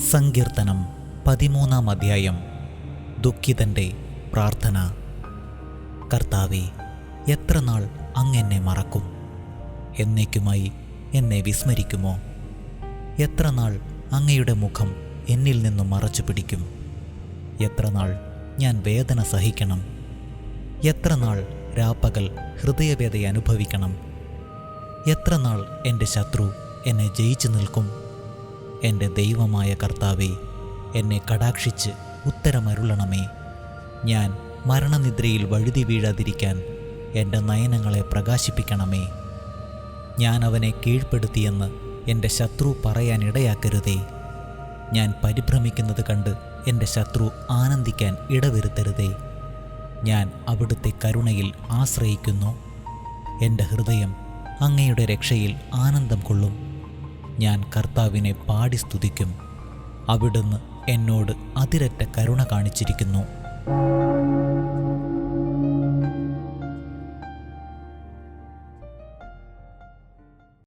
സങ്കീർത്തനം പതിമൂന്നാം അധ്യായം. ദുഃഖിതന്റെ പ്രാർത്ഥന. കർത്താവെ എത്ര നാൾ അങ്ങെന്നെ മറക്കും? എന്നേക്കുമായി എന്നെ വിസ്മരിക്കുമോ? എത്ര നാൾ അങ്ങയുടെ മുഖം എന്നിൽ നിന്നും മറച്ചു പിടിക്കും? എത്ര നാൾ ഞാൻ വേദന സഹിക്കണം? എത്ര നാൾ രാപ്പകൽ ഹൃദയവേദ അനുഭവിക്കണം? എത്ര നാൾ എന്റെ ശത്രു എന്നെ ജയിച്ചു നിൽക്കും? എന്റെ ദൈവമായ കർത്താവെ എന്നെ കടാക്ഷിച്ച് ഉത്തരമരുളണമേ. ഞാൻ മരണനിദ്രയിൽ വഴുതി വീഴാതിരിക്കാൻ എന്റെ നയനങ്ങളെ പ്രകാശിപ്പിക്കണമേ. ഞാൻ അവനെ കീഴ്പ്പെടുത്തിയെന്ന് എന്റെ ശത്രു പറയാൻ ഇടയാക്കരുതേ. ഞാൻ പരിഭ്രമിക്കുന്നത് കണ്ട് എന്റെ ശത്രു ആനന്ദിക്കാൻ ഇടവരുത്തരുതേ. ഞാൻ അവിടുത്തെ കരുണയിൽ ആശ്രയിക്കുന്നു. എന്റെ ഹൃദയം അങ്ങയുടെ രക്ഷയിൽ ആനന്ദം കൊള്ളും. ഞാൻ കർത്താവിനെ പാടി സ്തുതിക്കും. അവിടുന്ന് എന്നോട് അതിരറ്റ കരുണ കാണിച്ചിരിക്കുന്നു.